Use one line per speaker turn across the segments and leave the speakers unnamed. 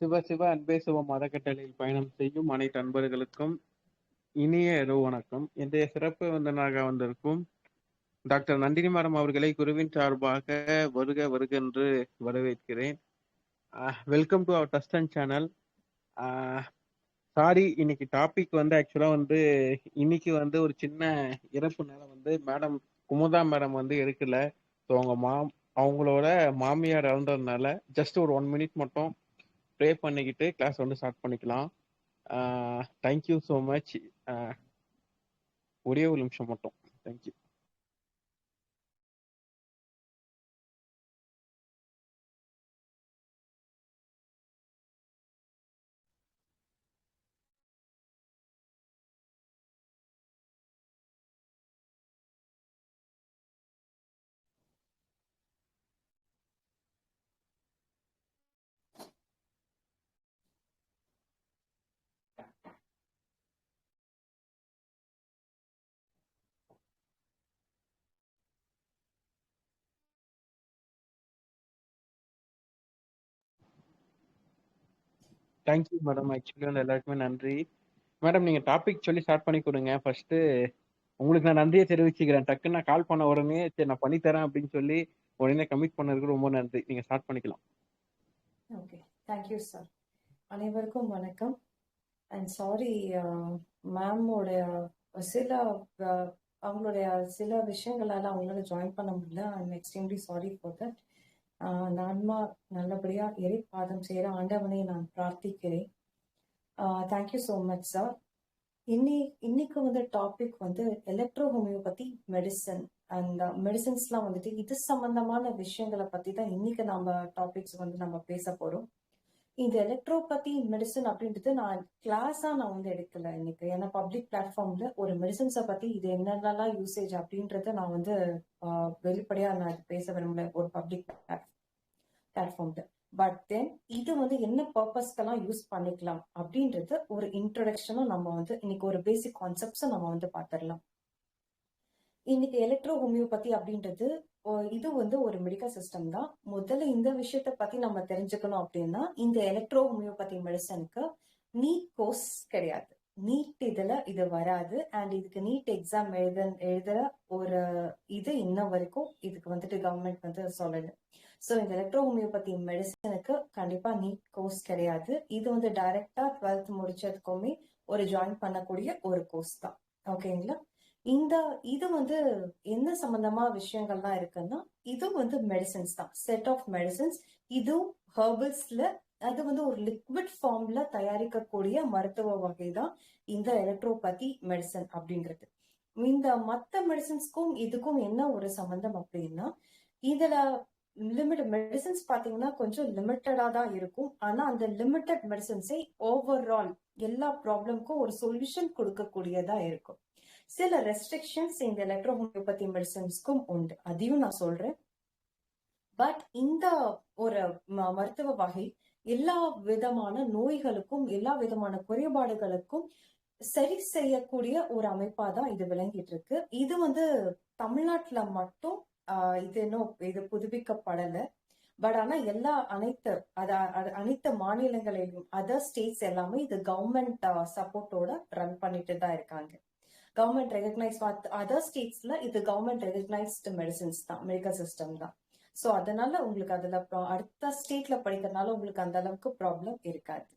சிவ சிவ அன்பே சிவம் மதக்கட்டளையில் பயணம் செய்யும் அனைத்து அன்பர்களுக்கும் இனிய இரவு வணக்கம். இன்றைய சிறப்பு வந்தனாக வந்திருக்கும் டாக்டர் நந்தினி மேடம் அவர்களை குருவின் சார்பாக வருக வருக என்று வரவேற்கிறேன் வெல்கம் டு அவர் டஸ்டன் சேனல் சாரி இன்னைக்கு டாபிக் வந்து ஆக்சுவலாக வந்து இன்னைக்கு வந்து ஒரு சின்ன இறப்புனால வந்து மேடம் குமுதா மேடம் வந்து எடுக்கல. ஸோ அவங்க மாம் அவங்களோட மாமியார் இறந்ததுனால ஜஸ்ட் ஒரு ஒன் மினிட் மட்டும் ப்ரே பண்ணிக்கிட்டு கிளாஸ் வந்து ஸ்டார்ட் பண்ணிக்கலாம். தேங்க்யூ ஸோ மச் ஒரே ஒரு நிமிஷம் மட்டும். தேங்க்யூ தேங்க்யூ மேடம் ஆக்சுவலி வந்து எல்லாருக்குமே நன்றி. மேடம் நீங்க டாபிக் சொல்லி ஸ்டார்ட் பண்ணி கொடுங்க. ஃபர்ஸ்ட் உங்களுக்கு நான் நன்றியை தெரிவிச்சுக்கிறேன். டக்குன்னு நான் கால் பண்ண உடனே சரி நான் பண்ணித்தரேன் அப்படின்னு சொல்லி உடனே கமிட் பண்ணதுக்கு ரொம்ப நன்றி. நீங்க ஸ்டார்ட் பண்ணிக்கலாம்.
ஓகே தேங்க்யூ சார் அனைவருக்கும் வணக்கம். அண்ட் சாரி மேமோடைய சில uh, அவங்களுடைய சில விஷயங்களால அவங்களால ஜாயின் பண்ண முடியல. I'm extremely sorry for that நான்மா நல்லபடியா எரி பாதம் செய்கிற ஆண்டவனை நான் பிரார்த்திக்கிறேன். தேங்க்யூ ஸோ மச் சார் இன்னி இன்னைக்கு வந்து டாபிக் வந்து எலக்ட்ரோ ஹோமியோபதி மெடிசன் அந்த மெடிசன்ஸ்லாம் வந்துட்டு இது சம்பந்தமான விஷயங்களை பத்தி தான் இன்னைக்கு நம்ம டாபிக்ஸ் வந்து நம்ம பேச போறோம். இந்த எலக்ட்ரோபதி மெடிசன் அப்படின்றது நான் கிளாஸா நான் வந்து எடுக்கல இன்னைக்கு. ஏன்னா பப்ளிக் பிளாட்ஃபார்ம்ல ஒரு மெடிசன்ஸை பத்தி இது என்னென்னலாம் யூசேஜ் அப்படின்றத நான் வந்து வெளிப்படையா நான் பேச விரும்பல ஒரு பப்ளிக் பிளாட்ஃபார்ம்ல பட் தென் இது வந்து என்ன பர்பஸ்க்கெல்லாம் யூஸ் பண்ணிக்கலாம் அப்படின்றது ஒரு இன்ட்ரடக்ஷனும் நம்ம வந்து இன்னைக்கு ஒரு பேசிக் கான்செப்ட்ஸும் நம்ம வந்து பார்த்துடலாம். இன்னைக்கு எலக்ட்ரோ ஹோமியோபதி அப்படின்றது இது வந்து ஒரு மெடிக்கல் சிஸ்டம் தான். முதல்ல இந்த விஷயத்த பத்தி நம்ம தெரிஞ்சுக்கணும் அப்படின்னா இந்த எலக்ட்ரோ ஹோமியோபதி மெடிசனுக்கு நீட் கோர்ஸ் கிடையாது. நீட் இதுல இது வராது. அண்ட் இதுக்கு நீட் எக்ஸாம் எழுத எழுதுற ஒரு இது இன்ன வரைக்கும் இதுக்கு வந்துட்டு கவர்மெண்ட் வந்து சொல்லல. ஸோ இந்த எலக்ட்ரோ ஹோமியோபதி மெடிசனுக்கு கண்டிப்பா நீட் கோர்ஸ் கிடையாது. இது வந்து டைரக்டா டுவெல்த் முடிச்சதுக்குமே ஒரு ஜாயின் பண்ணக்கூடிய ஒரு கோர்ஸ் தான். ஓகேங்களா இந்த இது வந்து என்ன சம்பந்தமா விஷயங்கள்லாம் இருக்குன்னா இதுவும் வந்து மெடிசன்ஸ் தான். செட் ஆஃப் மெடிசன்ஸ் இதுவும் ஹெர்பல்ஸ்ல அது வந்து ஒரு லிக்விட் ஃபார்ம்ல தயாரிக்கக்கூடிய மருத்துவ வகை தான் இந்த எலக்ட்ரோபதி மெடிசன் அப்படின்றது. இந்த மத்த மெடிசன்ஸ்க்கும் இதுக்கும் என்ன ஒரு சம்பந்தம் அப்படின்னா இதுல லிமிட் மெடிசன்ஸ் பாத்தீங்கன்னா கொஞ்சம் லிமிட்டடா தான் இருக்கும். ஆனா அந்த லிமிட்டட் மெடிசன்ஸை ஓவரால் எல்லா ப்ராப்ளம்க்கும் ஒரு சொல்யூஷன் கொடுக்கக்கூடியதா இருக்கும். சில ரெஸ்ட்ரிக்ஷன்ஸ் இந்த எலக்ட்ரோ ஹோமியோபதி மெடிசன்ஸ்க்கும் உண்டு. அதையும் நான் சொல்றேன். பட் இந்த ஒரு மருத்துவ வகை எல்லா விதமான நோய்களுக்கும் எல்லா விதமான குறைபாடுகளுக்கும் சரி செய்யக்கூடிய ஒரு அமைப்பா தான் இது விளங்கிட்டு இருக்கு. இது வந்து தமிழ்நாட்டுல மட்டும் இது இன்னும் இது புதுப்பிக்கப்படலை. பட் ஆனா எல்லா அனைத்து அத அனைத்து மாநிலங்களிலும் அதர் ஸ்டேட்ஸ் எல்லாமே இது கவர்மெண்ட் சப்போர்ட்டோட ரன் பண்ணிட்டு தான் இருக்காங்க. கவர்மெண்ட் ரெகக்னைஸ் அதர் ஸ்டேட்ஸ்ல இது கவர்மெண்ட் ரெகக்னைஸ்டு மெடிசின்ஸ் தான் மெடிக்கல் சிஸ்டம் தான். ஸோ அதனால உங்களுக்கு அதுல அடுத்த ஸ்டேட்ல படிக்கிறதுனால உங்களுக்கு அந்த அளவுக்கு ப்ராப்ளம் இருக்காது.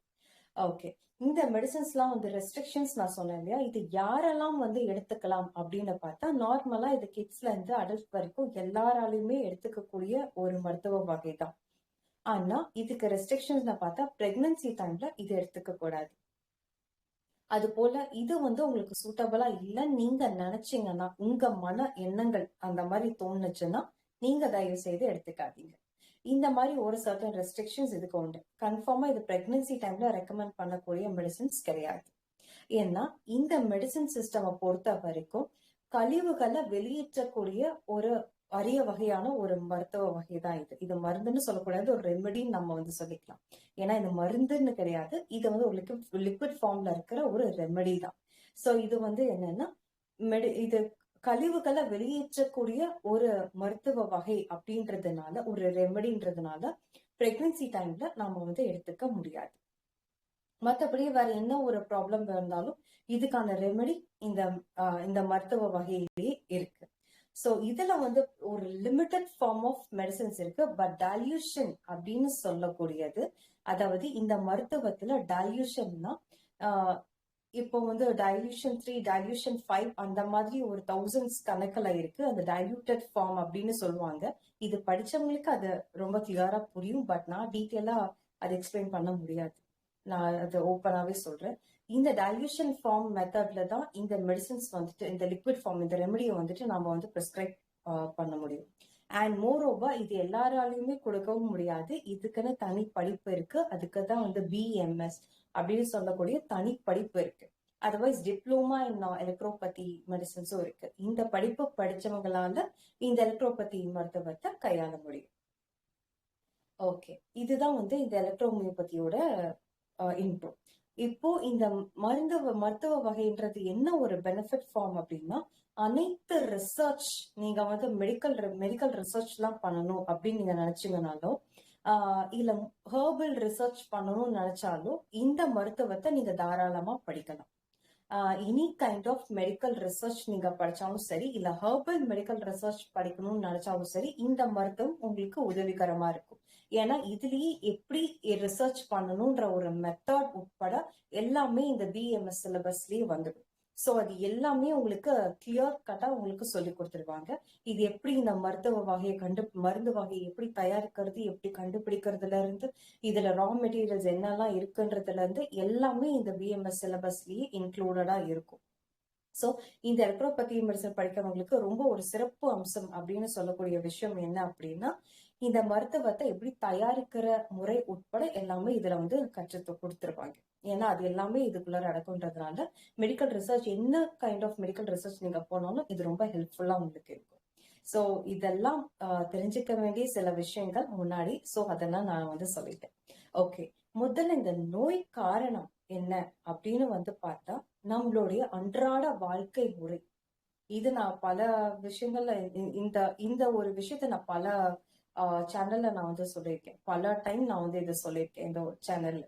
ஓகே இந்த மெடிசன்ஸ்லாம் வந்து ரெஸ்ட்ரிக்ஷன்ஸ் நான் சொன்னேன் இல்லையா? இது யாரெல்லாம் வந்து எடுத்துக்கலாம் அப்படின்னு பார்த்தா நார்மலா இது கிட்ஸ்ல இருந்து அடல்ட் வரைக்கும் எல்லாராலையுமே எடுத்துக்கக்கூடிய ஒரு மருத்துவ வகை தான் ஆனா இதுக்கு ரெஸ்ட்ரிக்ஷன்ஸ் பார்த்தா பிரெக்னன்சி டைம்ல இது எடுத்துக்க கூடாது. அது போல இது வந்து உங்களுக்கு சூட்டபிளா இல்லைன்னு நீங்க நினைச்சீங்கன்னா உங்க மன எண்ணங்கள் அந்த மாதிரி தோணுச்சுன்னா நீங்க தயவு செய்து எடுத்துக்காதீங்க. இந்த மாதிரி ஒரு சர்டன் ரெஸ்ட்ரிக்ஷன்ஸ் இதுக்கு உண்டு. கன்ஃபார்மா இது பிரெக்னன்சி டைம்ல ரெக்கமெண்ட் பண்ணக்கூடிய மெடிசின்ஸ் கிடையாது. ஏன்னா இந்த மெடிசின் சிஸ்டமை பொறுத்த வரைக்கும் கழிவுகளை வெளியேற்றக்கூடிய ஒரு அரிய வகையான ஒரு மருத்துவ வகை தான் இது. இது மருந்துன்னு சொல்லக்கூடாது ஒரு ரெமெடின்னு நம்ம வந்து சொல்லிக்கலாம். ஏன்னா இது மருந்துன்னு கிடையாது. இது வந்து ஒரு லிக்விட் லிக்விட் ஃபார்ம்ல இருக்கிற ஒரு ரெமெடி தான். சோ இது வந்து என்னன்னா மெடி இது கழிவுகளை வெளியேற்றக்கூடிய ஒரு மருத்துவ வகை அப்படின்றதுனால ஒரு ரெமடின்றதுனால பிரெக்னன்சி டைம்ல நாம வந்து எடுத்துக்க முடியாது. மற்றபடி வேற என்ன ஒரு ப்ராப்ளம் இருந்தாலும் இதுக்கான ரெமெடி இந்த ஆஹ், இந்த மருத்துவ வகையிலேயே இருக்கு. ஸோ இதுல வந்து ஒரு லிமிட்டட் ஃபார்ம் ஆஃப் மெடிசன்ஸ் இருக்கு. பட் டல்யூஷன் அப்படின்னு சொல்லக்கூடியது அதாவது இந்த மருத்துவத்துல டல்யூஷன்னா இப்போ வந்து டைல்யூஷன் த்ரீ டைல்யூஷன் ஃபைவ் அந்த மாதிரி ஒரு தௌசண்ட்ஸ் கணக்கில் இருக்கு. அந்த டைல்யூட்டட் ஃபார்ம் அப்படின்னு சொல்லுவாங்க. இது படிச்சவங்களுக்கு அது ரொம்ப கிளியரா புரியும். பட் நான் டீட்டெயிலா அதை எக்ஸ்பிளைன் பண்ண முடியாது. நான் அது ஓப்பனாவே சொல்றேன். இந்த டைல்யூஷன் ஃபார்ம் மெத்தட்ல தான் இந்த மெடிசன்ஸ் வந்துட்டு இந்த லிக்விட் ஃபார்ம் இந்த ரெமடியை வந்துட்டு நாம வந்து ப்ரிஸ்கிரைப் பண்ண முடியும். அண்ட் மோர் ஓவர் இது எல்லாராலையுமே கொடுக்கவும் முடியாது. இதுக்குன்னு தனி படிப்பு இருக்கு அதுக்கு தான் வந்து பிஎம்எஸ் அப்படின்னு சொல்லக்கூடிய தனி படிப்பு இருக்கு அதர்வைஸ் டிப்ளோமா இன் எலக்ட்ரோபதி மெடிசன்ஸும் இருக்கு. இந்த படிப்பு படிச்சவங்களால இந்த எலக்ட்ரோபதி மருத்துவத்தை கையாள முடியும். ஓகே இதுதான் வந்து இந்த எலக்ட்ரோமியோபதியோட இன்ட்ரோ இப்போ இந்த மருந்து மருத்துவ வகைன்றது என்ன ஒரு பெனிஃபிட் ஃபார்ம் அப்படின்னா அனைத்து ரிசர்ச் நீங்க வந்து மெடிக்கல் மெடிக்கல் ரிசர்ச் எல்லாம் பண்ணணும் அப்படின்னு நீங்க நினைச்சீங்கனாலும் ஆஹ் இல்ல ஹேர்பல் ரிசர்ச் பண்ணணும்னு நினைச்சாலும் இந்த மருத்துவத்தை நீங்க தாராளமா படிக்கலாம். Any kind of medical research நீங்க படிச்சாலும் சரி இல்ல ஹெர்பல் மெடிக்கல் ரிசர்ச் படிக்கணும்னு நினைச்சாலும் சரி இந்த மருத்துவம் உங்களுக்கு உதவிகரமா இருக்கும். ஏன்னா இதுலயே எப்படி ரிசர்ச் பண்ணணும்ன்ற ஒரு மெத்தட் உட்பட எல்லாமே இந்த பிஎம்எஸ் சிலபஸ்லயே வந்துடும் ஸோ அது எல்லாமே உங்களுக்கு கிளியர் கட்டா உங்களுக்கு சொல்லி கொடுத்துருவாங்க. இது எப்படி இந்த மருத்துவ வகையை கண்டு மருந்து வகையை எப்படி தயாரிக்கிறது எப்படி கண்டுபிடிக்கிறதுல இருந்து இதுல ரா மெட்டீரியல்ஸ் என்னெல்லாம் இருக்குன்றதுல இருந்து எல்லாமே இந்த பிஎம்எஸ் சிலபஸ்லயே இன்க்ளூடடா இருக்கும். ஸோ இந்த எலக்ட்ரோபதி மெடிசன் படிக்கிறவங்களுக்கு ரொம்ப ஒரு சிறப்பு அம்சம் அப்படின்னு சொல்லக்கூடிய விஷயம் என்ன அப்படின்னா இந்த மருத்துவத்தை எப்படி தயாரிக்கிற முறை உட்பட எல்லாமே இதுல வந்து கற்று கொடுத்துருப்பாங்க. ஏன்னா அது எல்லாமே இதுக்குள்ள அடக்குன்றதுனால மெடிக்கல் ரிசர்ச் என்ன கைண்ட் ஆஃப் மெடிக்கல் ரிசர்ச் நீங்க போனாலும் இது ரொம்ப ஹெல்ப்ஃபுல்லா உங்களுக்கு இருக்கும். ஸோ இதெல்லாம் ஆஹ், தெரிஞ்சுக்க வேண்டிய சில விஷயங்கள் முன்னாடி. ஸோ அதெல்லாம் நான் வந்து சொல்லிட்டேன். ஓகே முதல்ல இந்த நோய் காரணம் என்ன அப்படின்னு வந்து பார்த்தா நம்மளுடைய அன்றாட வாழ்க்கை முறை. இது நான் பல விஷயங்கள்ல இந்த இந்த ஒரு விஷயத்த நான் பல சேனல்ல நான் வந்து சொல்லியிருக்கேன். பல டைம் நான் வந்து இதை சொல்லியிருக்கேன் இந்த சேனல்ல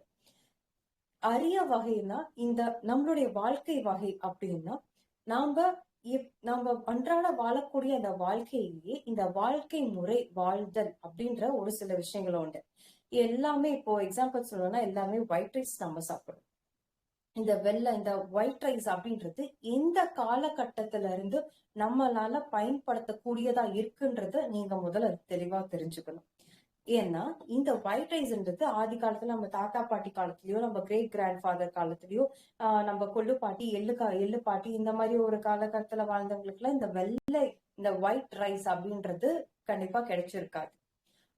அரிய வகைனா இந்த நம்மளுடைய வாழ்க்கை வகை அப்படின்னா நாம நாம அன்றாட வாழக்கூடிய அந்த வாழ்க்கையிலேயே இந்த வாழ்க்கை முறை வாழ்தல் அப்படின்ற ஒரு சில விஷயங்கள் உண்டு. எல்லாமே இப்போ எக்ஸாம்பிள் சொல்லணும்னா எல்லாமே ஒயிட் ரைஸ் நம்ம சாப்பிடுறோம். இந்த வெள்ளை இந்த ஒயிட் ரைஸ் அப்படின்றது எந்த காலகட்டத்துல இருந்து நம்மளால பயன்படுத்தக்கூடியதா இருக்குன்றத நீங்க முதல்ல தெளிவா தெரிஞ்சுக்கணும். ஏன்னா இந்த ஒயிட் ரைஸ்ன்றது ஆதி காலத்துல நம்ம தாத்தா பாட்டி காலத்துலயோ நம்ம கிரேட் கிராண்ட் ஃபாதர் காலத்துலயோ நம்ம கொள்ளு பாட்டி எள்ளு கா எள்ளு பாட்டி இந்த மாதிரி ஒரு காலகட்டத்துல வாழ்ந்தவங்களுக்கு எல்லாம் இந்த வெள்ளை இந்த ஒயிட் ரைஸ் அப்படின்றது கண்டிப்பா கிடைச்சிருக்காது.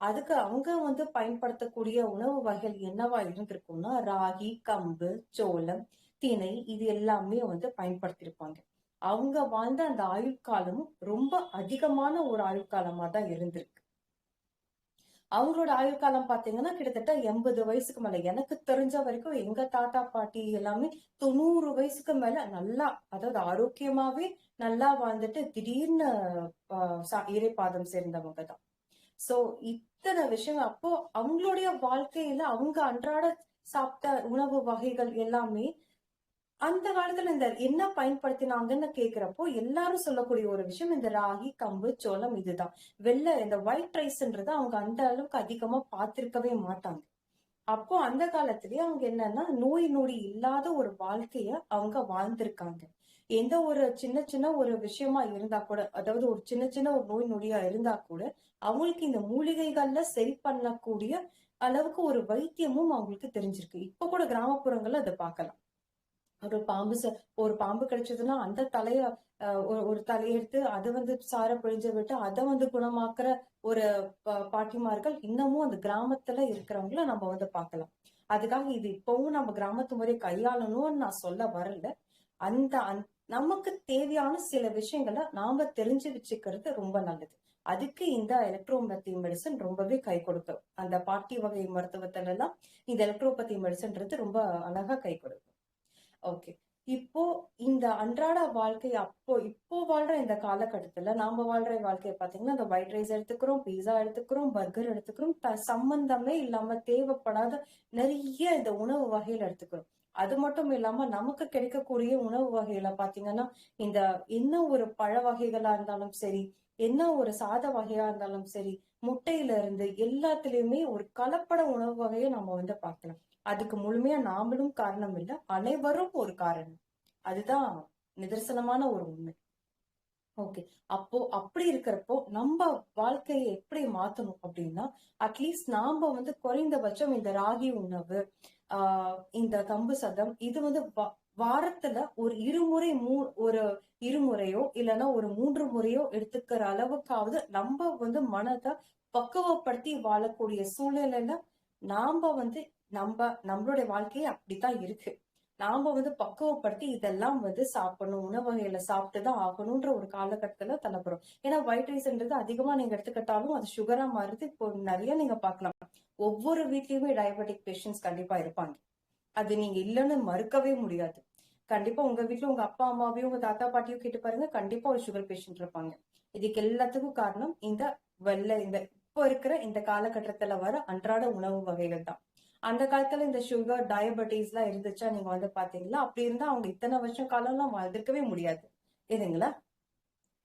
அதுக்கு அவங்க வந்து பயன்படுத்தக்கூடிய உணவு வகைகள் என்னவா இருந்திருக்கும்னா ராகி கம்பு சோளம் திணை இது எல்லாமே வந்து பயன்படுத்தியிருப்பாங்க. அவங்க வாழ்ந்த அந்த ஆயுட்காலமும் ரொம்ப அதிகமான ஒரு ஆயுட்காலமா தான் இருந்திருக்கு. அவங்களோட ஆயுட்காலம் பாத்தீங்கன்னா கிட்டத்தட்ட எண்பது வயசுக்கு மேல. எனக்கு தெரிஞ்ச வரைக்கும் எங்க தாத்தா பாட்டி எல்லாமே தொண்ணூறு வயசுக்கு மேல நல்லா அதாவது ஆரோக்கியமாவே நல்லா வாழ்ந்துட்டு திடீர்னு இறைப்பாதம் சேர்ந்தவங்க தான் சோ இத்தனை விஷயம் அப்போ அவங்களுடைய வாழ்க்கையில அவங்க அன்றாட சாப்பிட்ட உணவு வகைகள் எல்லாமே அந்த காலத்துல இந்த என்ன பயன்படுத்தினாங்கன்னு கேக்குறப்போ எல்லாரும் சொல்லக்கூடிய ஒரு விஷயம் இந்த ராகி கம்பு சோளம் இதுதான். வெள்ளை இந்த ஒயிட் ரைஸ்ன்றத அவங்க அந்த அளவுக்கு அதிகமா பார்த்திருக்கவே மாட்டாங்க. அப்போ அந்த காலத்திலேயே அவங்க என்னன்னா நோய் நொடி இல்லாத ஒரு வாழ்க்கைய அவங்க வாழ்ந்திருக்காங்க. எந்த ஒரு சின்ன சின்ன ஒரு விஷயமா இருந்தா கூட அதாவது ஒரு சின்ன சின்ன ஒரு நோய் நொடியா இருந்தா கூட அவங்களுக்கு இந்த மூலிகைகள்ல சரி பண்ணக்கூடிய அளவுக்கு ஒரு வைத்தியமும் அவங்களுக்கு தெரிஞ்சிருக்கு. இப்ப கூட கிராமப்புறங்கள்ல அதை பார்க்கலாம் ஒரு பாம்பு ஒரு பாம்பு கிடைச்சதுன்னா அந்த தலைய ஒரு தலையெடுத்து தலையை எடுத்து அதை வந்து சார பிழிஞ்ச விட்டு அதை வந்து குணமாக்குற ஒரு பாட்டிமார்கள் இன்னமும் அந்த கிராமத்துல இருக்கிறவங்கள நம்ம வந்து பார்க்கலாம் அதுக்காக இது இப்பவும் நம்ம கிராமத்து முறை கையாளணும்னு நான் சொல்ல வரல. அந்த அந்த- நமக்கு தேவையான சில விஷயங்களை நாம தெரிஞ்சு வச்சுக்கிறது ரொம்ப நல்லது. அதுக்கு இந்த எலக்ட்ரோபதி மெடிசன் ரொம்பவே கை கொடுக்கும். அந்த பாட்டி வகை மருத்துவத்துல எல்லாம் இந்த எலக்ட்ரோபதி மெடிசன்றது ரொம்ப அழகா கை கொடுக்கும். ஓகே இப்போ இந்த அன்றாட வாழ்க்கை அப்போ இப்போ வாழ்ற இந்த காலகட்டத்துல நாம வாழ்ற வாழ்க்கையை பாத்தீங்கன்னா இந்த ஒயிட் ரைஸ் எடுத்துக்கிறோம் பீஸா எடுத்துக்கிறோம் பர்கர் எடுத்துக்கிறோம் சம்பந்தமே இல்லாம தேவைப்படாத நிறைய இந்த உணவு வகைகள் எடுத்துக்கிறோம். அது மட்டும் இல்லாம நமக்கு கிடைக்கக்கூடிய உணவு வகைகளை பாத்தீங்கன்னா இந்த என்ன ஒரு பழ வகைகளா இருந்தாலும் சரி என்ன ஒரு சாத வகையா இருந்தாலும் சரி முட்டையில இருந்து எல்லாத்துலயுமே ஒரு கலப்பட உணவு வகையை நம்ம வந்து பார்க்கலாம். அதுக்கு முழுமையா நாமளும் காரணம் இல்லை அனைவரும் ஒரு காரணம். அதுதான் நிதர்சனமான ஒரு உண்மை. ஓகே. அப்போ அப்படி இருக்கிறப்போ நம்ம வாழ்க்கையை எப்படி மாத்தணும் அப்படின்னா அட்லீஸ்ட் நாம வந்து குறைந்தபட்சம் இந்த ராகி உணவு இந்த கம்பு சதம் இது வந்து வாரத்துல ஒரு இருமுறை மூ ஒரு இருமுறையோ இல்லைன்னா ஒரு மூன்று முறையோ எடுத்துக்கிற அளவுக்காவது நம்ம வந்து மனதை பக்குவப்படுத்தி வாழக்கூடிய சூழ்நிலையில நாம வந்து நம்ம நம்மளுடைய வாழ்க்கையே அப்படித்தான் இருக்கு. நாம வந்து பக்குவப்படுத்தி இதெல்லாம் வந்து சாப்பிடணும் உணவு சாப்பிட்டுதான் ஆகணும்ன்ற ஒரு காலகட்டத்துல தள்ளப்படுறோம். ஏன்னா ஒயிட் ரைஸ்ன்றது அதிகமா நீங்க எடுத்துக்கிட்டாலும் அது சுகரா மாறுது. இப்போ நிறைய நீங்க பாக்கலாம் ஒவ்வொரு வீட்லயுமே டயபெட்டிக் பேஷண்ட்ஸ் கண்டிப்பா இருப்பாங்க. அது நீங்க இல்லைன்னு மறுக்கவே முடியாது. கண்டிப்பா உங்க வீட்டுல உங்க அப்பா அம்மாவையும் உங்க தாத்தா பாட்டியும் கேட்டு பாருங்க. கண்டிப்பா ஒரு சுகர் பேஷண்ட் இருப்பாங்க. இதுக்கு எல்லாத்துக்கும் காரணம் இந்த வெள்ளை இந்த இப்போ இருக்கிற இந்த காலகட்டத்துல வர அன்றாட உணவு வகைகள் தான். அந்த காலத்துல இந்த சுகர் டயபெட்டிஸ் எல்லாம் இருந்துச்சா நீங்க வந்து பாத்தீங்களா? அப்படி இருந்தா அவங்க இத்தனை வருஷம் காலம் எல்லாம் வாழ்ந்திருக்கவே முடியாது. இதுங்களா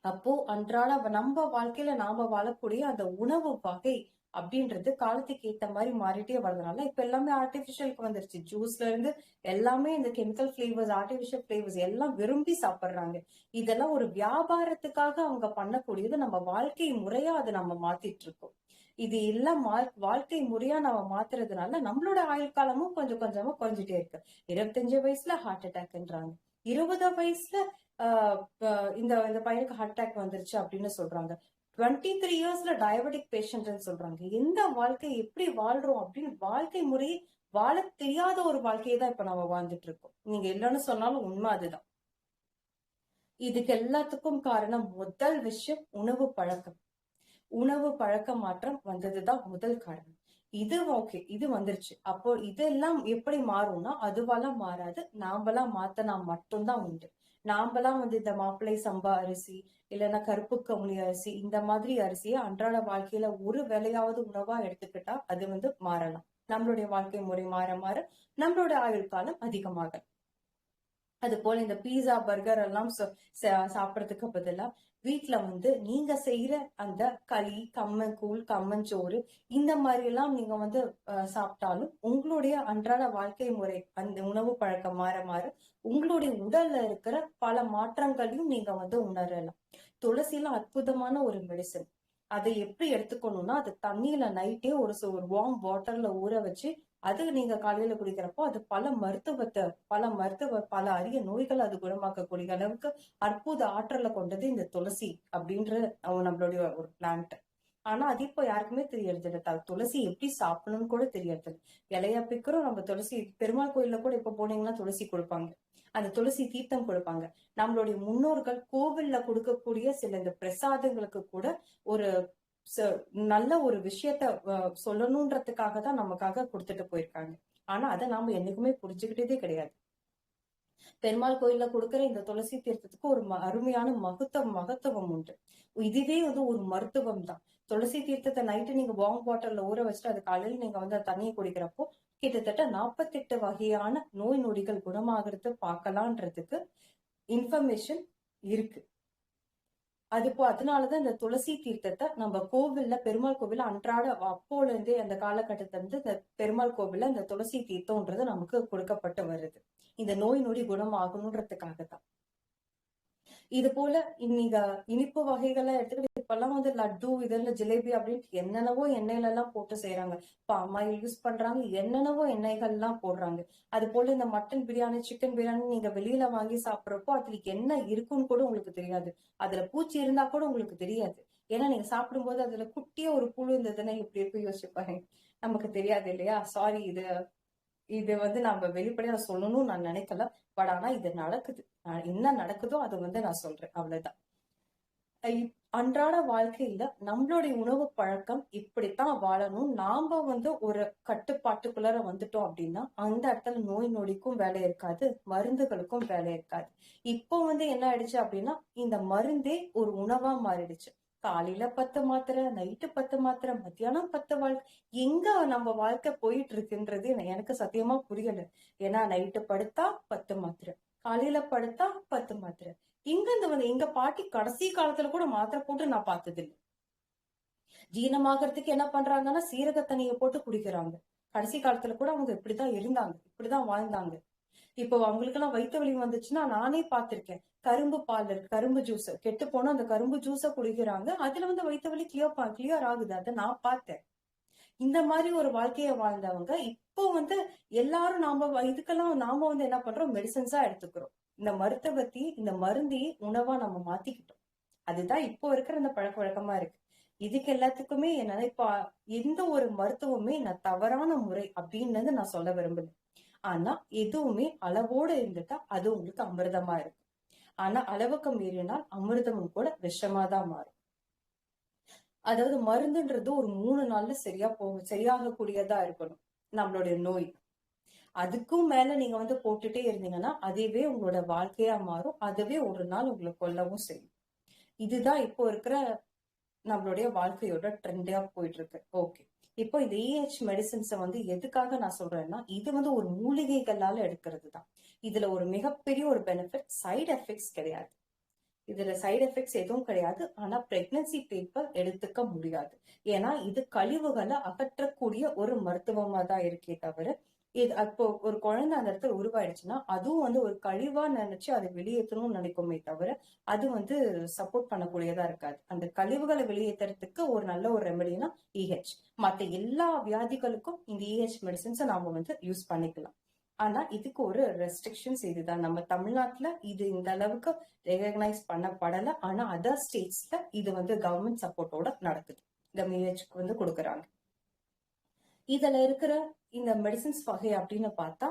அப்போ அன்றாட நம்ம வாழ்க்கையில நாம வாழக்கூடிய அந்த உணவு வகை அப்படின்றது காலத்துக்கு ஏத்த மாதிரி மாறிட்டே வரதுனால இப்ப எல்லாமே ஆர்டிபிஷியலுக்கு வந்துருச்சு. ஜூஸ்ல இருந்து எல்லாமே இந்த கெமிக்கல் ஃபிளேவர்ஸ் ஆர்டிபிஷியல் ஃபிளேவர்ஸ் எல்லாம் விரும்பி சாப்பிடுறாங்க. இதெல்லாம் ஒரு வியாபாரத்துக்காக அவங்க பண்ணக்கூடியது நம்ம வாழ்க்கை முறையா அதை நம்ம மாத்திட்டு இருக்கோம். இது எல்லாம் மா- வாழ்க்கை முறையா நம்ம மாத்துறதுனால நம்மளோட ஆயுள் காலமும் கொஞ்சம் கொஞ்சமா குறைஞ்சிட்டே இருக்கு. இருபத்தஞ்சு வயசுல ஹார்ட் அட்டாக்ன்றாங்க இருபது வயசுல ஆஹ் இந்த இந்த பையனுக்கு ஹார்ட் அட்டாக் வந்துருச்சு அப்படின்னு சொல்றாங்க. டுவெண்ட்டி த்ரீ இயர்ஸ்ல டயபெட்டிக் பேஷண்ட்னு சொல்றாங்க. எந்த வாழ்க்கை எப்படி வாழ்றோம் அப்படின்னு வாழ்க்கை முறையை வாழ தெரியாத ஒரு வாழ்க்கையை தான் இப்ப நம்ம வாழ்ந்துட்டு இருக்கோம். நீங்க இல்லைன்னு சொன்னாலும் உண்மை அதுதான். இதுக்கு எல்லாத்துக்கும் காரணம் முதல் விஷயம் உணவு பழக்கம். உணவு பழக்க மாற்றம் வந்ததுதான் முதல் காரணம். இது ஓகே இது வந்துருச்சு. அப்போ இதெல்லாம் எப்படி மாறும்னா அதுவெல்லாம் மாறாது. நாமெல்லாம் மாத்தினா மட்டும்தான் உண்டு. நாமெல்லாம் வந்து இந்த மாப்பிள்ளை சம்பா அரிசி இல்லைன்னா கருப்பு கவுனி அரிசி இந்த மாதிரி அரிசியை அன்றாட வாழ்க்கையில ஒரு வேலையாவது உணவா எடுத்துக்கிட்டா அது வந்து மாறலாம். நம்மளுடைய வாழ்க்கை முறை மாற மாற நம்மளோட ஆயுள் காலம் அதிகமாகும் அது போல இந்த பீஸா பர்கர் எல்லாம் சா- சாப்பிடறதுக்கு பதிலா வீட்டுல வந்து நீங்க செய்யற அந்த களி கம்மங்கூழ் கம்மஞ்சோறு இந்த மாதிரி எல்லாம் நீங்க வந்து சாப்பிட்டாலும் உங்களுடைய அன்றாட வாழ்க்கை முறை அந்த உணவு பழக்கம் மாற மாற உங்களுடைய உடல்ல இருக்கிற பல மாற்றங்களையும் நீங்க வந்து உணரலாம். துளசிலாம் அற்புதமான ஒரு மெடிசன் அதை எப்படி எடுத்துக்கணும்னா அது தண்ணியில நைட்டே ஒரு ஒரு வார்ம் வாட்டர்ல ஊற வச்சு அது நீங்க காலையில குடிக்கிறப்போ அது பல மருத்துவத்தை பல மருத்துவ பல அரிய நோய்களை அது குணமாக்கக்கூடிய அளவுக்கு அற்புத ஆற்றலை கொண்டது இந்த துளசி அப்படின்ற நம்மளுடைய ஒரு பிளான்ட் ஆனா அது இப்போ யாருக்குமே தெரியறது இல்லை. த- துளசி எப்படி சாப்பிடணும்னு கூட தெரியறது இலையா பிக்கிறோம் நம்ம துளசி பெருமாள் கோயில்ல கூட இப்ப போனீங்கன்னா துளசி கொடுப்பாங்க. அந்த துளசி தீர்த்தம் கொடுப்பாங்க. நம்மளுடைய முன்னோர்கள் கோவில்ல கொடுக்கக்கூடிய சில இந்த பிரசாதங்களுக்கு கூட ஒரு நல்ல ஒரு விஷயத்த சொல்லணுன்றதுக்காக தான் நமக்காக கொடுத்துட்டு போயிருக்காங்க. ஆனா அதை நாம என்னைக்குமே புரிஞ்சுக்கிட்டதே கிடையாது. பெருமாள் கோயில்ல கொடுக்கிற இந்த துளசி தீர்த்தத்துக்கு ஒரு ம- அருமையான மகத்துவம் மகத்துவம் உண்டு. இதுவே வந்து ஒரு மருத்துவம் தான். துளசி தீர்த்தத்தை நைட்டு நீங்க வார்ம் வாட்டர்ல ஊற வச்சுட்டு அது காலையில் நீங்க வந்து தண்ணியை குடிக்கிறப்போ கிட்டத்தட்ட நாற்பத்தெட்டு வகையான நோய் நொடிகள் குணமாகிறது பார்க்கலான்றதுக்கு இன்ஃபர்மேஷன் இருக்கு. அது இப்போ அதனாலதான் இந்த துளசி தீர்த்தத்தை நம்ம கோவில்ல பெருமாள் கோவில்ல அன்றாட அப்போல இருந்தே அந்த காலகட்டத்துல இருந்து இந்த பெருமாள் கோவில்ல இந்த துளசி தீர்த்தம்ன்றது நமக்கு கொடுக்கப்பட்டு வருது. இந்த நோய் நொடி குணம் குணமாகணுன்றதுக்காக தான் இது போல நீங்க இனிப்பு வகைகளை எடுத்துக்கிட்டு இப்பெல்லாம் வந்து லட்டு இதெல்லாம் ஜிலேபி அப்படின்னு என்னென்னவோ எண்ணெயில எல்லாம் போட்டு செய்யறாங்க பாம் யூஸ் பண்றாங்க என்னென்னவோ எண்ணெய்கள் எல்லாம் போடுறாங்க. அது போல இந்த மட்டன் பிரியாணி சிக்கன் பிரியாணி நீங்க வெளியில வாங்கி சாப்பிடுறப்போ அதுல என்ன இருக்குன்னு கூட உங்களுக்கு தெரியாது. அதுல பூச்சி இருந்தா கூட உங்களுக்கு தெரியாது. ஏன்னா நீங்க சாப்பிடும்போது அதுல குட்டியா ஒரு புழு இருந்ததுன்னா எப்படி இருக்கும் யோசிச்சு நமக்கு தெரியாது இல்லையா? சாரி இது இது வந்து நம்ம வெளிப்படையா சொல்லணும்னு நான் நினைக்கல. பட் ஆனா இது நடக்குது. என்ன நடக்குதோ அது வந்து நான் சொல்றேன். அவ்வளவுதான். அன்றாட வாழ்க்கையில நம்மளுடைய உணவு பழக்கம் இப்படித்தான் வாழணும். நாம வந்து ஒரு கட்டுப்பாட்டுக்குள்ளார வந்துட்டோம் அப்படின்னா அந்த இடத்துல நோய் நொடிக்கும் வேலை இருக்காது மருந்துகளுக்கும் வேலை இருக்காது. இப்போ வந்து என்ன ஆயிடுச்சு அப்படின்னா இந்த மருந்தே ஒரு உணவா மாறிடுச்சு. காலையில பத்து மாத்திரை நைட்டு பத்து மாத்திரை மத்தியானம் பத்து வாழ்க்கை எங்க நம்ம வாழ்க்கை போயிட்டு இருக்குன்றது எனக்கு சத்தியமா புரியல. ஏன்னா நைட்டு படுத்தா பத்து மாத்திரை. காலையில படுத்தா பத்து மாத்திரை. இங்க இந்த வந்து எங்க பாட்டி கடைசி காலத்துல கூட மாத்திரை போட்டு நான் பார்த்தது இல்லை ஜீரணமாகறதுக்கு என்ன பண்றாங்கன்னா சீரக தண்ணியை போட்டு குடிக்கிறாங்க. கடைசி காலத்துல கூட அவங்க இப்படிதான் இருந்தாங்க. இப்படிதான் வாழ்ந்தாங்க. இப்போ அவங்களுக்கு எல்லாம் வயிற்று வலி வந்துச்சுன்னா நானே பார்த்திருக்கேன். கரும்பு பால் கரும்பு ஜூஸ் கெட்டு போனா அந்த கரும்பு ஜூஸ குடிக்கிறாங்க. அதுல வந்து வயிற்று வலி கிளியர் கிளியர் ஆகுது. அதை நான் பார்த்தேன். இந்த மாதிரி ஒரு வாழ்க்கையை வாழ்ந்தவங்க இப்போ வந்து எல்லாரும் நாம இதுக்கெல்லாம் நாம வந்து என்ன பண்றோம்? மெடிசன்ஸா எடுத்துக்கிறோம். இந்த மருத்துவத்தி இந்த மருந்தி உணவா நம்ம மாத்திக்கிட்டோம். அதுதான் இப்போ இருக்கிற இந்த பழக்க வழக்கமா இருக்கு. இதுக்கு எல்லாத்துக்குமே என்ன இப்ப எந்த ஒரு மருத்துவமே நான் தவறான முறை அப்படின்னு நான் சொல்ல விரும்பல. ஆனா எதுவுமே அளவோட இருந்துட்டா அது உங்களுக்கு அமிர்தமா இருக்கும். ஆனா அளவுக்கு மீறினால் அமிர்தமும் கூட விஷமா தான் மாறும். அதாவது மருந்துன்றது ஒரு மூணு நாள்ல சரியா போகும் சரியாக கூடியதா இருக்கணும் நம்மளுடைய நோய். அதுக்கும் மேல நீங்க வந்து போட்டுட்டே இருந்தீங்கன்னா அதுவே உங்களோட வாழ்க்கையா மாறும் அதுவே ஒரு நாள் உங்களை கொல்லவும் செய்யும். இதுதான் இப்போ இருக்கிற நம்மளுடைய வாழ்க்கையோட ட்ரெண்டா போயிட்டு இருக்கு ஓகே இப்போ இந்த இஹெச் மெடிசின்ஸை வந்து எதுக்காக நான் சொல்றேன்னா இது வந்து ஒரு மூலிகைகளால எடுக்கிறது தான் இதுல ஒரு மிகப்பெரிய ஒரு பெனிஃபிட் சைடு எஃபெக்ட்ஸ் கிடையாது. இதுல சைடு எஃபெக்ட்ஸ் எதுவும் கிடையாது. ஆனா பிரெக்னன்சி பேப்பர் எடுத்துக்க முடியாது. ஏன்னா இது கழிவுகளை அகற்றக்கூடிய ஒரு மருத்துவமா தான் இருக்கே தவிர இது அப்போ ஒரு குழந்தை அந்த இடத்துல உருவாயிடுச்சுன்னா அதுவும் வந்து ஒரு கழிவா நினைச்சு அதை வெளியேற்றணும்னு நினைக்குமே தவிர அது வந்து சப்போர்ட் பண்ணக்கூடியதா இருக்காது. அந்த கழிவுகளை வெளியேற்றுறதுக்கு ஒரு நல்ல ஒரு ரெமெடினா இஹெச் மற்ற எல்லா வியாதிகளுக்கும் இந்த இஹெச் மெடிசின்ஸை நாம வந்து யூஸ் பண்ணிக்கலாம். ஆனா இதுக்கு ஒரு ரெஸ்ட்ரிக்ஷன்ஸ் இதுதான் நம்ம தமிழ்நாட்டுல இது இந்த அளவுக்கு ரெகக்னைஸ் பண்ணப்படல. ஆனா அதர் ஸ்டேட்ஸ்ல இது வந்து கவர்மெண்ட் சப்போர்ட்டோட நடக்குது. இந்த மிஹெச்க்கு வந்து கொடுக்குறாங்க. இதுல இருக்கிற இந்த மெடிசின்ஸ் வகை அப்படின்னு பார்த்தா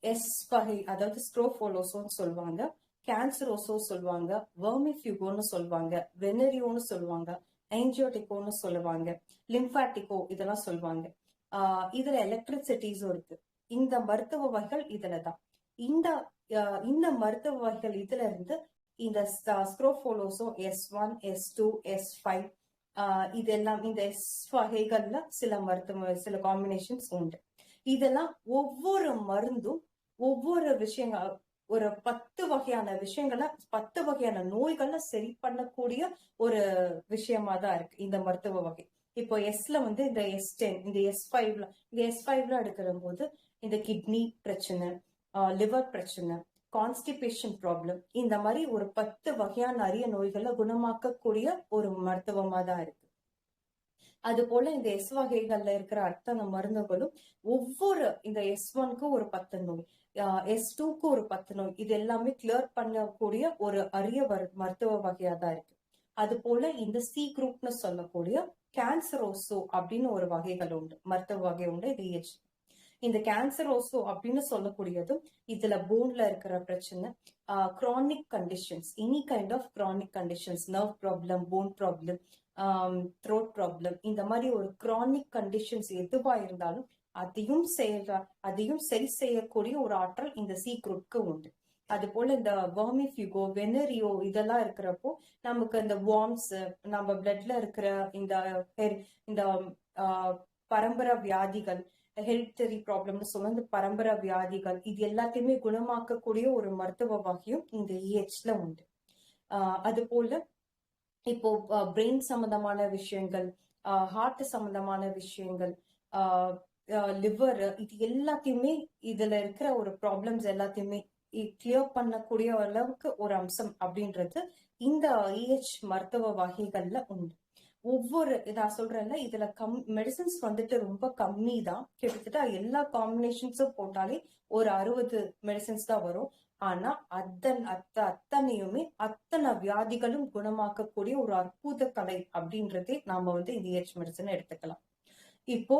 எஸ் வகை அதாவது ஸ்க்ரோஃபோலோசோன்னு சொல்லுவாங்க கேன்சரோசோ சொல்லுவாங்க வெர்மிஃபியூகோன்னு சொல்லுவாங்க வெனரியோன்னு சொல்லுவாங்க என்ஜியோட்டிகோன்னு சொல்லுவாங்க லிம்பாட்டிகோ இதெல்லாம் சொல்லுவாங்க. ஆஹ் இதுல எலக்ட்ரிசிட்டிஸும் இருக்கு. இந்த மருத்துவ வகைகள் இதுல தான் இந்த இந்த மருத்துவ வகைகள் இதுல இருந்து இந்த ஸ்க்ரோஃபோலோசோ S one S two S five இதெல்லாம் இந்த எஸ் வகைகள்ல சில மருத்துவ சில காம்பினேஷன்ஸ் உண்டு. இதெல்லாம் ஒவ்வொரு மருந்தும் ஒவ்வொரு விஷயங்கள் ஒரு பத்து வகையான விஷயங்களை பத்து வகையான நோய்களை சரி பண்ணக்கூடிய ஒரு விஷயமா தான் இருக்கு இந்த மருத்துவ வகை. இப்போ எஸ்ல வந்து இந்த எஸ் டென் இந்த எஸ் ஃபைவ்ல இந்த எஸ் ஃபைவ்ல எடுக்கிற போது இந்த கிட்னி பிரச்சனை லிவர் பிரச்சனை கான்ஸ்டிபேஷன் ப்ராப்ளம் இந்த மாதிரி ஒரு பத்து வகையான அரிய நோய்களை குணமாக்கக்கூடிய ஒரு மருத்துவமா தான் இருக்கு. அது போல இந்த எஸ் வகைகள்ல இருக்கிற அத்தனை மருந்துகளும் ஒவ்வொரு இந்த எஸ் ஒன்க்கும் ஒரு பத்து நோய் எஸ் டூக்கு ஒரு பத்து நோய் இது எல்லாமே கிளியர் பண்ணக்கூடிய ஒரு அரிய மருத்துவ வகையா தான் இருக்கு. அது போல இந்த சி குரூப்னு சொல்லக்கூடிய கேன்சரோசோ அப்படின்னு ஒரு வகைகள் உண்டு மருத்துவ வகை உண்டு டிஹெச் இந்த கேன்சர் ஓசோ அப்படின்னு சொல்லக்கூடியதும் இதுல போன்ல இருக்கிற பிரச்சனை chronic conditions any kind of chronic conditions nerve problem bone problem throat problem இந்த மாதிரி ஒரு க்ரானிக் கண்டிஷன்ஸ் எதுவா இருந்தாலும் அதையும் செய்ய அதையும் சரி செய்யக்கூடிய ஒரு ஆற்றல் இந்த சி குரூப்க்கு உண்டு. அது போல இந்த வாமிஃபியூகோ வெனரியோ இதெல்லாம் இருக்கிறப்போ நமக்கு இந்த வார்ம்ஸ் நம்ம பிளட்ல இருக்கிற இந்த இந்த பரம்பரை வியாதிகள் ஹெரிட்டரி ப்ராப்ளம்னு சொல்லுவோம் இந்த பரம்பரை வியாதிகள் இது எல்லாத்தையுமே குணமாக்கக்கூடிய ஒரு மருத்துவ வகையும் இந்த இஹெச்ல உண்டு. அது போல இப்போ பிரெயின் சம்பந்தமான விஷயங்கள் ஹார்ட் சம்பந்தமான விஷயங்கள் லிவர் இது எல்லாத்தையுமே இதுல இருக்கிற ஒரு ப்ராப்ளம்ஸ் எல்லாத்தையுமே கிளியர் பண்ணக்கூடிய அளவுக்கு ஒரு அம்சம் அப்படின்றது இந்த இஹெச் மருத்துவ வகைகள்ல உண்டு. ஒவ்வொரு நான் சொல்றேன்ல இதுல கம் மெடிசன்ஸ் வந்துட்டு ரொம்ப கம்மி தான் கிட்டத்தட்ட எல்லா காம்பினேஷன்ஸும் போட்டாலே ஒரு அறுபது மெடிசன்ஸ் தான் வரும். ஆனா அத்தன் அத்த அத்தனையுமே அத்தனை வியாதிகளும் குணமாக்கக்கூடிய ஒரு அற்புத கலை அப்படின்றதே நாம வந்து இந்த ஏஜ் மெடிசன் எடுத்துக்கலாம். இப்போ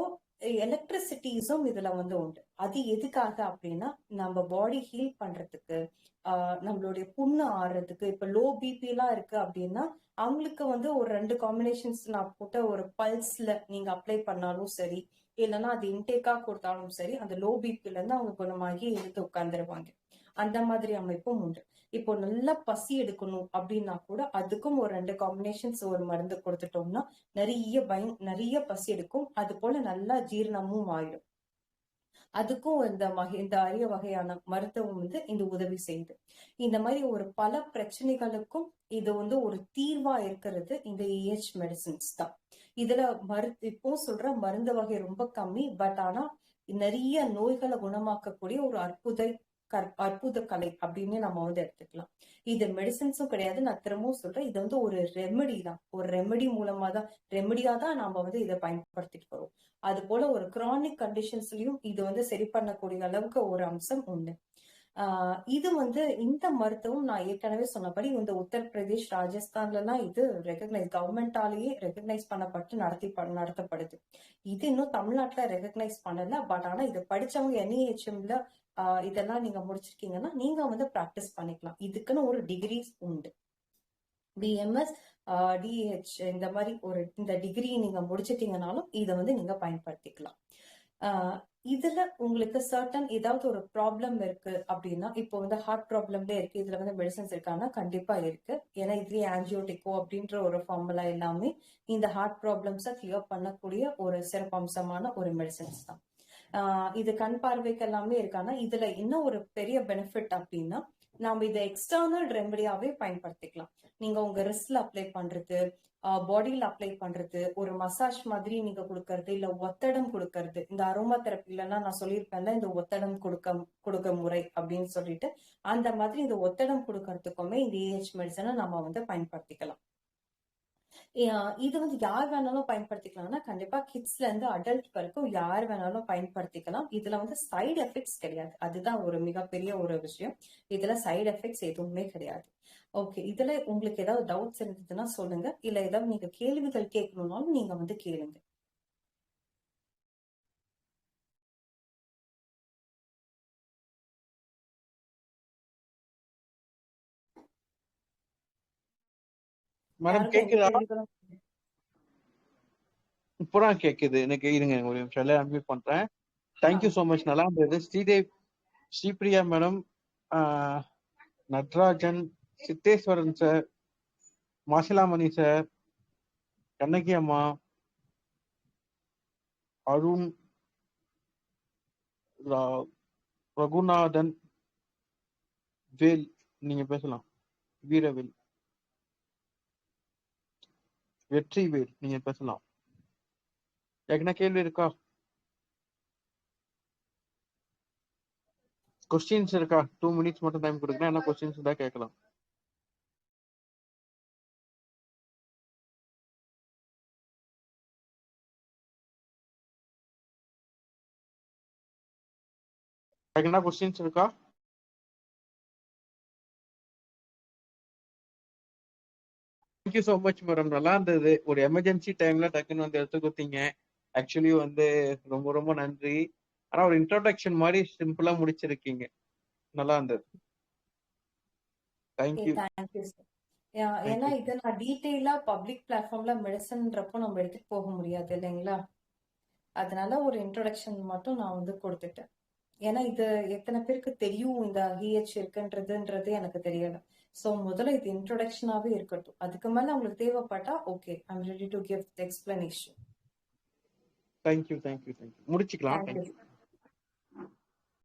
எலக்ட்ரிசிட்டிஸும் இதுல வந்து உண்டு. அது எதுக்காக அப்படின்னா நம்ம பாடி ஹீல் பண்றதுக்கு நம்மளுடைய புண்ணு ஆடுறதுக்கு இப்ப லோ பிபி எல்லாம் இருக்கு அப்படின்னா அவங்களுக்கு வந்து ஒரு ரெண்டு காம்பினேஷன்ஸ் நான் போட்ட ஒரு பல்ஸ்ல நீங்க அப்ளை பண்ணாலும் சரி இல்லைன்னா அது இன்டேக்கா கொடுத்தாலும் சரி அந்த லோ பிபில இருந்து அவங்க குணமாகி எழுந்து உட்கார்ந்துருவாங்க. அந்த மாதிரி அமைப்பும் உண்டு. இப்போ நல்லா பசி எடுக்கணும் அப்படின்னா கூட அதுக்கும் ஒரு ரெண்டு காம்பினேஷன்ஸ் ஒரு மருந்து கொடுத்துட்டோம்னா நிறைய பயம் நிறைய பசி எடுக்கும். அது போல நல்லா ஜீரணமும் ஆயிடும். அதுக்கும் இந்த வகை இந்த அரிய வகையான மருத்துவம் வந்து இந்த உதவி செய்யுது. இந்த மாதிரி ஒரு பல பிரச்சனைகளுக்கும் இது வந்து ஒரு தீர்வா இருக்கிறது இந்த ஏஹெச் மெடிசின்ஸ் தான். இதுல மருத்து இப்போ சொல்ற மருந்து வகை ரொம்ப கம்மி பட் ஆனா நிறைய நோய்களை குணமாக்கக்கூடிய ஒரு அற்புத அற்புத கலை அப்படின்னு நம்ம வந்து எடுத்துக்கலாம். இது மெடிசின்ஸும் கிடையாது. நான் திரும்பவும் சொல்றேன். இது வந்து ஒரு ரெமெடி தான். ஒரு ரெமெடி மூலமா தான் ரெமெடியா தான் நாம வந்து இதை பயன்படுத்திட்டு வரோம். அது போல ஒரு கிரானிக் கண்டிஷன்ஸ்லயும் இது வந்து சரி பண்ணக்கூடிய அளவுக்கு ஒரு அம்சம் உண்டு. ஆஹ் இது வந்து இந்த மருத்துவம் நான் ஏற்கனவே சொன்னபடி இந்த உத்தரப்பிரதேஷ் ராஜஸ்தான்ல எல்லாம் இது ரெகக்னைஸ் கவர்மெண்டாலேயே ரெகக்னைஸ் பண்ணப்பட்டு நடத்தி ப- நடத்தப்படுது. இது இன்னும் தமிழ்நாட்டுல ரெகக்னைஸ் பண்ணல. பட் ஆனா இதை படிச்சவங்க என்இஹெச்எம்ல இதெல்லாம் நீங்க முடிச்சிருக்கீங்கன்னா நீங்க வந்து ப்ராக்டிஸ் பண்ணிக்கலாம். இதுக்குன்னு ஒரு டிகிரிஸ் உண்டு. பிஎம்எஸ் டிஹெச் இந்த மாதிரி ஒரு இந்த டிகிரி நீங்க முடிச்சிட்டீங்கனாலும் இதை வந்து நீங்க பயன்படுத்திக்கலாம். இதுல உங்களுக்கு சர்டன் ஏதாவது ஒரு ப்ராப்ளம் இருக்கு அப்படின்னா இப்போ வந்து ஹார்ட் ப்ராப்ளம்ல இருக்கு இதுல வந்து மெடிசன்ஸ் இருக்கான்னா கண்டிப்பா இருக்கு. ஏன்னா இதுலயே ஆன்ஜியோடிகோ அப்படின்ற ஒரு ஃபார்முலா எல்லாமே இந்த ஹார்ட் ப்ராப்ளம்ஸை கிளியர் பண்ணக்கூடிய ஒரு சிறப்பம்சமான ஒரு மெடிசன்ஸ் தான். இது கண் பார்வைக்கு எல்லாமே இருக்கான்னா இதுல இன்னும் ஒரு பெரிய பெனிஃபிட் அப்படின்னா நாம இதை எக்ஸ்டர்னல் ரெமடியாவே பயன்படுத்திக்கலாம். நீங்க உங்க ரிஸ்ட்ல அப்ளை பண்றது பாடியில அப்ளை பண்றது ஒரு மசாஜ் மாதிரி நீங்க கொடுக்கறது இல்ல ஒத்தடம் கொடுக்கறது. இந்த அரோமா தெரப்பிலலாம் நான் சொல்லியிருப்பேன்ல இந்த ஒத்தடம் கொடுக்க கொடுக்க முறை அப்படின்னு சொல்லிட்டு அந்த மாதிரி இந்த ஒத்தடம் கொடுக்கறதுக்குமே இந்த ஏஹெச் மெடிசனை நம்ம வந்து பயன்படுத்திக்கலாம். இது வந்து யார் வேணாலும் பயன்படுத்திக்கலாம்னா கண்டிப்பா கிட்ஸ்ல இருந்து அடல்ட் வரைக்கும் யார் வேணாலும் பயன்படுத்திக்கலாம். இதுல வந்து சைடு எஃபெக்ட்ஸ் கிடையாது. அதுதான் ஒரு மிகப்பெரிய ஒரு விஷயம். இதுல சைடு எஃபெக்ட்ஸ் எதுவுமே கிடையாது. ஓகே இதுல உங்களுக்கு ஏதாவது டவுட்ஸ் இருந்ததுன்னா சொல்லுங்க. இல்ல ஏதாவது நீங்க கேள்விகள் கேட்கணும்னாலும் நீங்க வந்து கேளுங்க.
மேடம் கேக்குதா? இப்பதான் கேக்குது. எனக்கு இருங்க ஒரு நிமிஷம். எல்லாம் அன்மியூட் பண்றேன். தேங்க்யூ ஸோ மச் நல்லா இருந்தது. Sridev Sripriya madam Natrajan Siddheswaran sir Masilamani sir Kannagi அம்மா அருண் ரகுநாதன் வேல் நீங்க பேசலாம். வீரவேல். வெற்றி வேல் நீங்க பேசலாம். எங்கனா கேள்வி இருக்கா? கொஸ்டின்ஸ் இருக்கா? டூ மினிட்ஸ் மட்டும் டைம் கொடுக்குறேன் என்ன கொஸ்டின்ஸ் தான் கேட்கலாம். என்ன கொஸ்டின்ஸ் இருக்கா? தேங்க்யூ ஸோ மச் மேடம் நல்லா இருந்தது ஒரு எமர்ஜென்சி டைம்ல டக்குன்னு வந்து எடுத்து கொடுத்தீங்க ஆக்சுவலி வந்து ரொம்ப ரொம்ப நன்றி. ஆனா ஒரு இன்ட்ரோடக்ஷன் மாதிரி சிம்பிளா முடிச்சிருக்கீங்க. நல்லா இருந்தது தேங்க்யூ
ஏன்னா இதை நான் டீட்டெயிலா பப்ளிக் பிளாட்ஃபார்ம்ல மெடிசன்றப்போ நம்ம எடுத்துட்டு போக முடியாது இல்லைங்களா? அதனால ஒரு இன்ட்ரோடக்ஷன் மட்டும் நான் வந்து கொடுத்துட்டேன். ஏன்னா இது எத்தனை பேருக்கு தெரியும் இந்த ஹிஹெச் இருக்குன்றதுன்றது எனக்கு தெரியல. சோ முதல்ல இது இன்ட்ரோடக்ஷனாவே இருக்கட்டும். அதுக்கு மேல உங்களுக்கு தேவைப்பட்டா okay I'm ready to give explanation
thank you thank you thank you முடிச்சுக்கலாம். Thank you